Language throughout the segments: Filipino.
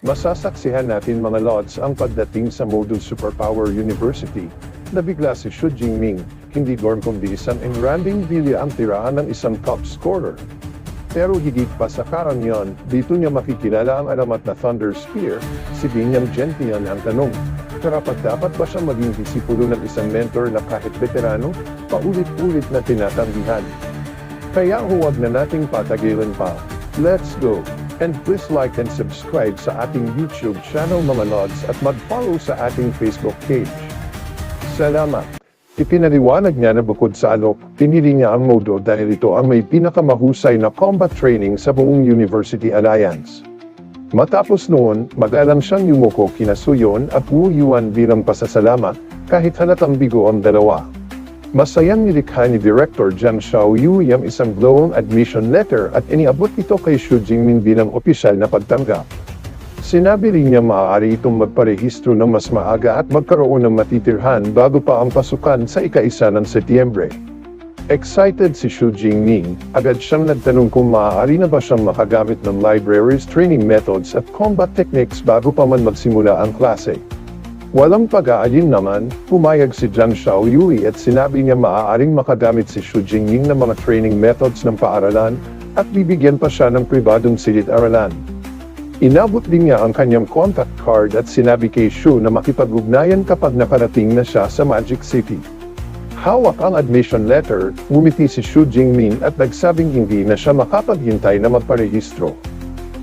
Masasaksihan natin mga lods ang pagdating sa Model Superpower University na bigla si Xu Jingming, hindi dorm kundi isang enranding villa ang tirahan ng isang top scorer. Pero higit pa sa karanyan, dito niya makikilala ang alamat na Thunder Spear, si Binyang Gentian ang tanong. Karapat dapat ba siya maging disipulo ng isang mentor na kahit veterano, paulit-ulit na tinatanggihan? Kaya huwag na nating patagilan pa. Let's go! And please like and subscribe sa ating YouTube channel mga lods at mag-follow sa ating Facebook page. Salamat! Ipinaliwanag niya na bukod sa alok, pinili niya ang modo dahil ito ang may pinakamahusay na combat training sa buong University Alliance. Matapos noon, mag-alam siyang yumuko kina Suyon at Wu Yuan bilang pasasalamat, kahit halatang bigo ang dalawa. Masayang nilikha ni Director Jiang Xiao Yui ang isang glowing admission letter at iniabot ito kay Xu Jingmin bilang opisyal na pagtanggap. Sinabi rin niya maaari itong magparehistro ng mas maaga at magkaroon ng matitirhan bago pa ang pasukan sa ika-isa ng Setyembre. Excited si Xu Jingming, agad siyang nagtanong kung maaari na ba siyang makagamit ng libraries training methods at combat techniques bago pa man magsimula ang klase. Walang pag-aalin naman, pumayag si Jiang Xiao Yui at sinabi niya maaaring makagamit si Xu Jingming ng mga training methods ng paaralan at bibigyan pa siya ng pribadong silid-aralan. Inabot din niya ang kanyang contact card at sinabi kay Shu na makipag-ugnayan kapag nakarating na siya sa Magic City. Hawak ang admission letter, ngumiti si Shu Jingmin at nagsabing hindi na siya makapaghintay na magparehistro.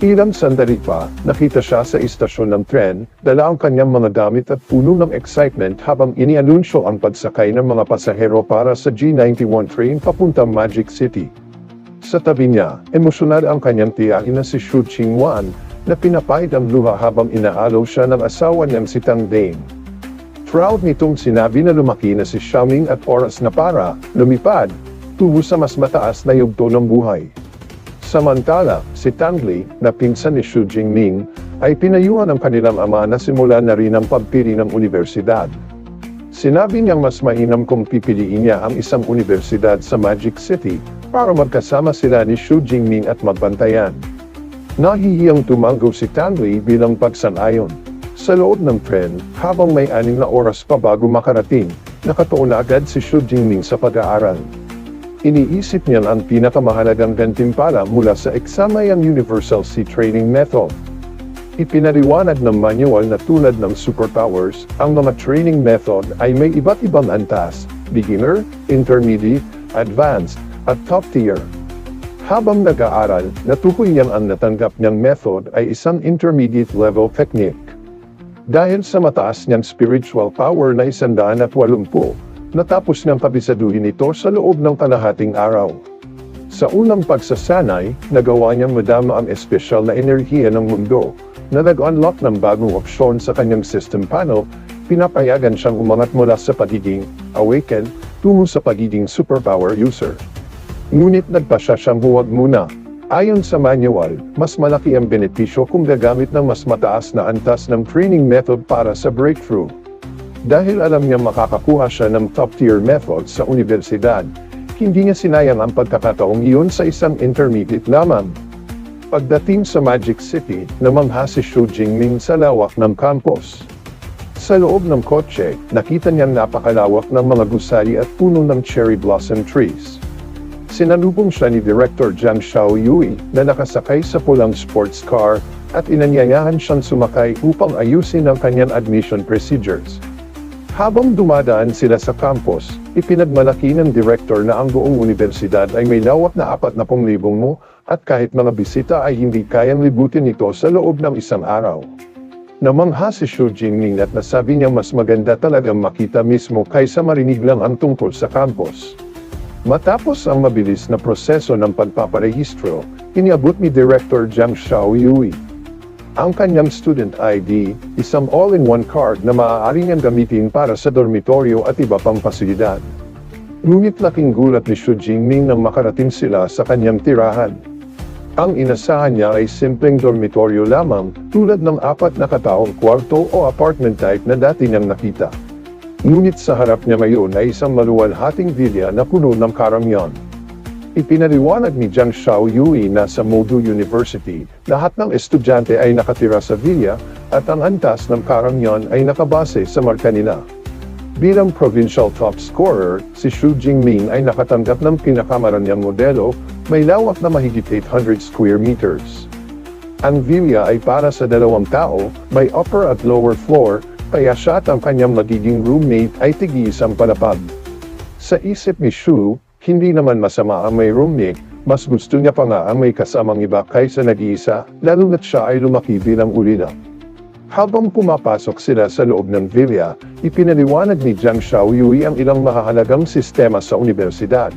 Ilang sandali pa, nakita siya sa istasyon ng tren, dala ang kanyang mga gamit at puno ng excitement habang inianunsyo ang pagsakay ng mga pasahero para sa G91 train papuntang Magic City. Sa tabi niya, emosyonal ang kanyang tiyahin na si Xu Qingwan, na pinapahid ang luha habang inaalaw siya ng asawa niyang si Tang Dane. Proud nitong sinabi na lumaki na si Xiaoming at oras na para, lumipad, tungo sa mas mataas na yugto ng buhay. Samantala, si Tang Li, na pinsan ni Xu Jingming, ay pinayuhan ng kanilang ama na simula na rin ang pagpili ng universidad. Sinabi niyang mas mainam kung pipiliin niya ang isang universidad sa Magic City para magkasama sila ni Xu Jingming at magbantayan. Nahihiyang tumango si Tanli bilang pagsanayon. Sa loob ng tren, habang may aning na oras pa bago makarating, nakatuon na agad si Xu Jingming sa pag-aaral. Iniisip niya ang pinakamahalagang gantimpala mula sa eksamayang Universal C Training Method. Ipinaliwanag ng manual na tulad ng superpowers, ang mga training method ay may iba't ibang antas, beginner, intermediate, advanced, at top tier. Habang nag-aaral, natukoy niyang ang natanggap niyang method ay isang intermediate level technique. Dahil sa mataas niyang spiritual power na isandaan at walumpu, natapos niyang kabisaduhin ito sa loob ng kalahating araw. Sa unang pagsasanay, nagawa niyang madama ang espesyal na enerhiya ng mundo, na nag-unlock ng bagong opsyon sa kanyang system panel, pinapayagan siyang umangat mula sa pagiging awaken tungo sa pagiging superpower user. Ngunit nagpasya siyang huwag muna. Ayon sa manual, mas malaki ang benepisyo kung gagamit ng mas mataas na antas ng training method para sa breakthrough. Dahil alam niya makakakuha siya ng top-tier method sa universidad, hindi niya sinayang ang pagkakataong iyon sa isang intermediate lamang. Pagdating sa Magic City, namangha si Xu Jingming sa lawak ng campus. Sa loob ng kotse, nakita niyang napakalawak ng mga gusali at puno ng cherry blossom trees. Sinalubong siya ni Director Jiang Xiao Yui na nakasakay sa pulang sports car at inanyayahan siyang sumakay upang ayusin ang kanyang admission procedures. Habang dumadaan sila sa campus, ipinagmalaki ng director na ang buong universidad ay may lawak na 40,000 mo at kahit mga bisita ay hindi kayang libutin ito sa loob ng isang araw. Namangha si Xu Jingming at nasabi niya mas maganda talagang makita mismo kaysa marinig lang ang tungkol sa campus. Matapos ang mabilis na proseso ng pagpaparehistro, iniabot ni Director Jiang Xiao Yui. Ang kanyang student ID, isang all-in-one card na maaari niyang gamitin para sa dormitoryo at iba pang pasilidad. Ngunit laking gulat ni Xu Jingming nang makarating sila sa kanyang tirahan. Ang inasahan niya ay simpleng dormitoryo lamang tulad ng apat na kataong kwarto o apartment type na dati niyang nakita. Ngunit sa harap niya ngayon ay isang maluwalhating villa na puno ng karamihan. Ipinaliwanag ni Jiang Xiao Yui na sa Modu University, lahat ng estudyante ay nakatira sa villa at ang antas ng karamihan ay nakabase sa marka nila. Bilang provincial top scorer, si Xu Jingming ay nakatanggap ng pinakamaranyang modelo, may lawak na mahigit 800 square meters. Ang villa ay para sa dalawang tao, may upper at lower floor, kaya siya at ang kanyang magiging roommate ay tig-iisang palapag. Sa isip ni Xu, hindi naman masama ang may roommate, mas gusto niya pa nga ang may kasamang iba kaysa nag-iisa, lalo na't siya ay lumaki bilang ulila. Habang pumapasok sila sa loob ng villa, ipinaliwanag ni Jiang Xiaoyui ang ilang mahahalagang sistema sa universidad.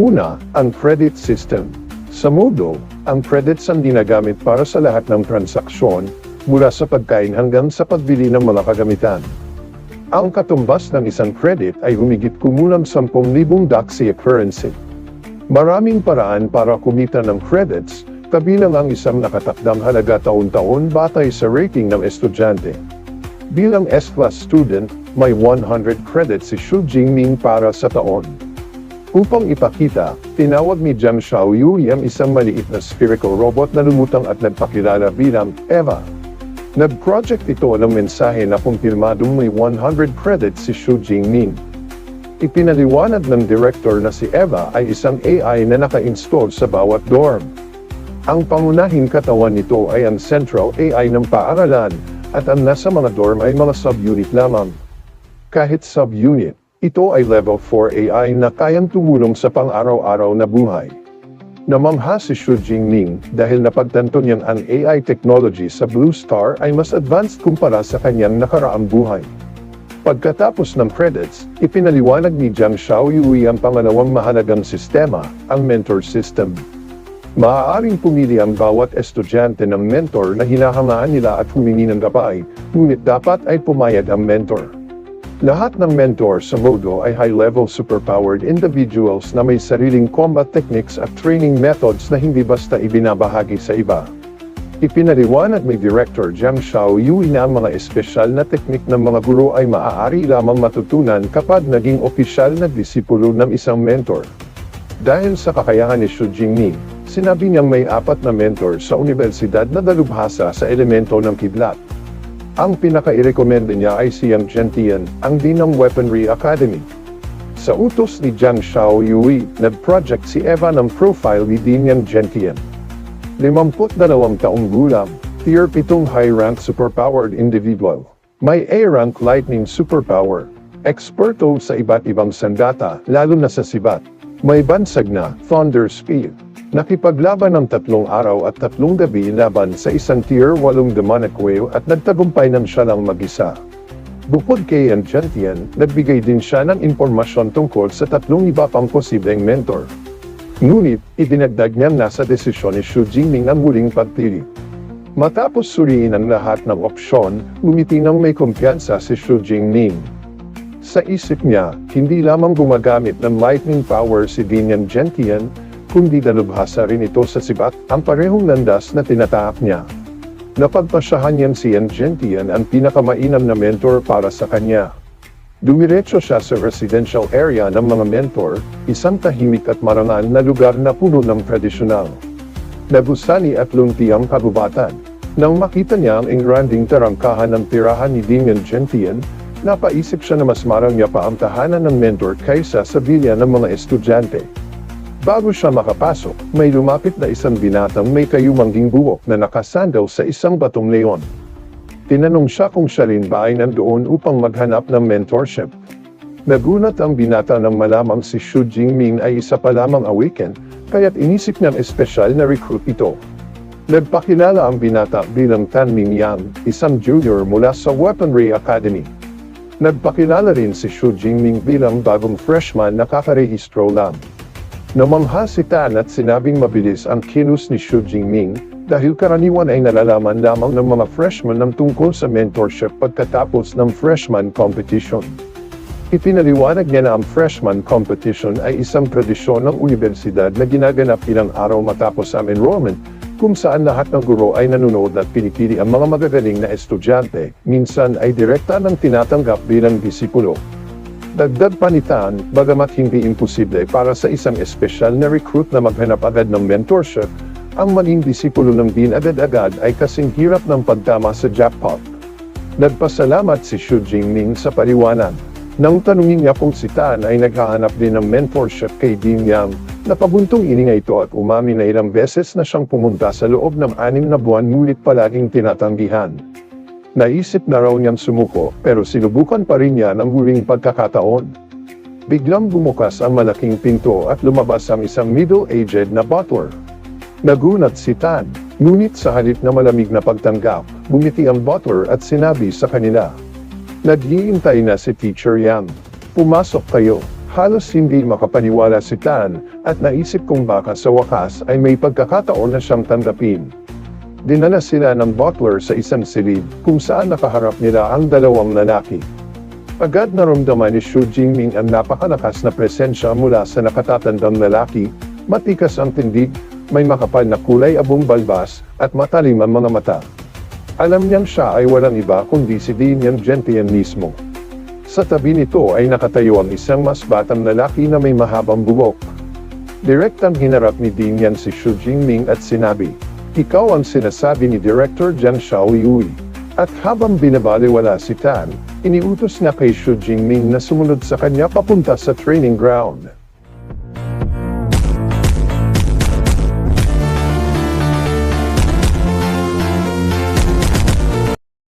Una, ang credit system. Sa Moodle, ang credits ang ginagamit para sa lahat ng transaksyon, mula sa pagkain hanggang sa pagbili ng mga kagamitan. Ang katumbas ng isang credit ay humigit kumulang 10,000 Daxia currency. Maraming paraan para kumita ng credits, kabilang ang isang nakatakdang halaga taon-taon batay sa rating ng estudyante. Bilang S-class student, may 100 credits si Xu Jingming para sa taon. Upang ipakita, tinawag ni Jiang Xiaoyui ang isang maliit na spherical robot na lumutang at nagpakilala bilang Eva. Nag-project ito ng mensahe na kumpirmadong may 100 credits si Xu Jingming. Ipinaliwanag ng director na si Eva ay isang AI na naka-install sa bawat dorm. Ang pangunahing katawan nito ay ang central AI ng paaralan at ang nasa mga dorm ay mga subunit lamang. Kahit subunit, ito ay level 4 AI na kayang tumulong sa pang-araw-araw na buhay. Namangha si Xu Jingming dahil napagtanto niyang ang AI technology sa Blue Star ay mas advanced kumpara sa kanyang nakaraang buhay. Pagkatapos ng credits, ipinaliwanag ni Jiang Xiaoyui ang pangalawang mahalagang sistema, ang mentor system. Maaaring pumili ang bawat estudyante ng mentor na hinahangaan nila at humingi ng gabay, ngunit dapat ay pumayag ang mentor. Lahat ng mentor sa Modo ay high-level superpowered individuals na may sariling combat techniques at training methods na hindi basta ibinabahagi sa iba. Ipinaliwanag ni Director Jiang Xiaoyui na mga espesyal na teknik ng mga guro ay maaari lamang matutunan kapag naging opisyal na disipulo ng isang mentor. Dahil sa kakayahan ni Xu Jingming, sinabi niyang may apat na mentor sa universidad na dalubhasa sa elemento ng kidlat. Ang pinaka-irekomenda niya ay si Yang Gentian, ang ng Weaponry Academy. Sa utos ni Jiang Xiaoyui, nag-project si Eva ng profile ni Yang Gentian. 52 taong gulang, tier 7 high-rank superpowered individual. May A-rank lightning superpower. Eksperto sa iba't ibang sandata, lalo na sa sibat. May bansag na Thunder Speed. Nakipaglaban ng tatlong araw at tatlong gabi laban sa isang tier 8 demonic whale at nagtagumpay ng siya lang mag-isa. Bukod kay Enchantian, nagbigay din siya ng impormasyon tungkol sa tatlong iba pang posibleng mentor. Ngunit, idinagdag niyang nasa desisyon ni Xu Jingming ang huling pagpili. Matapos suriin ang lahat ng opsyon, ngumiti ng may kumpiyansa si Xu Jingming. Sa isip niya, hindi lamang gumagamit ng lightning power si Dinian Gentian, kundi dalubhasa rin ito sa sibat, ang parehong landas na tinatahak niya. Napagpasyahan niyan si Yan Gentian ang pinakamainam na mentor para sa kanya. Dumiretso siya sa residential area ng mga mentor, isang tahimik at marangal na lugar na puno ng tradisyonal. Nagusani at lunti ang kagubatan. Nang makita niya ang engranding tarangkahan ng tirahan ni Damian Gentian, napaisip siya na mas marangya pa ang tahanan ng mentor kaysa sa bilya ng mga estudyante. Bago siya makapasok, may lumapit na isang binatang may kayumangging buhok na nakasandal sa isang batong leon. Tinanong siya kung siya rin ba ay nandoon upang maghanap ng mentorship. Nagunat ang binata nang malamang si Xu Jingming ay isa pa lamang awaken, kaya't inisip niyang espesyal na recruit ito. Nagpakilala ang binata bilang Tan Ming Yang, isang junior mula sa Weaponry Academy. Nagpakilala rin si Xu Jingming bilang bagong freshman na kakarehistro lang. Namangha si Tan at sinabing mabilis ang kilos ni Xu Jingming dahil karaniwan ay nalalaman lamang ng mga freshman ng tungkol sa mentorship pagkatapos ng freshman competition. Ipinaliwanag niya na ang freshman competition ay isang tradisyon ng universidad na ginaganap ilang araw matapos ang enrollment, kung saan lahat ng guro ay nanonood at pinipili ang mga magagaling na estudyante, minsan ay direkta ng tinatanggap bilang disipulo. Dagdag panitan, bagamat hindi imposible para sa isang espesyal na recruit na maghanap agad ng mentorship, ang maging disipulo ng Dean agad-agad ay kasing hirap ng pagtama sa jackpot. Nagpasalamat si Xu Jingming sa paliwanag. Nang tanungin niya kung si Tan ay naghahanap din ng mentorship kay Dean Yang, napabuntong ininga ito at umami na ilang beses na siyang pumunta sa loob ng anim na buwan ngunit palaging tinatanggihan. Naisip na raw niyang sumuko pero sinubukan pa rin niya ng huling pagkakataon. Biglang bumukas ang malaking pinto at lumabas ang isang middle-aged na butler. Nagunat si Tan, ngunit sa halip na malamig na pagtanggap, bumiti ang butler at sinabi sa kanila. Naghihintay na si Teacher Yang. Pumasok kayo. Halos hindi makapaniwala si Tan at naisip kong baka sa wakas ay may pagkakataon na siyang tanggapin. Dinala sila ng butler sa isang silid kung saan nakaharap nila ang dalawang lalaki. Agad naramdaman ni Xu Jingming ang napakalakas na presensya mula sa nakatatandang lalaki, matikas ang tindig, may makapal na kulay abong balbas, at matalim ang mga mata. Alam niyang siya ay walang iba kundi si Dean Yang Gentian mismo. Sa tabi nito ay nakatayo ang isang mas batang lalaki na may mahabang buhok. Direktang hinarap ni Dean Yang si Xu Jingming at sinabi, Ikaw ang sinasabi ni Director Jiang Xiaoyui. At habang binabaliwala si Tan, iniutos na kay Xu Jingming na sumunod sa kanya papunta sa training ground.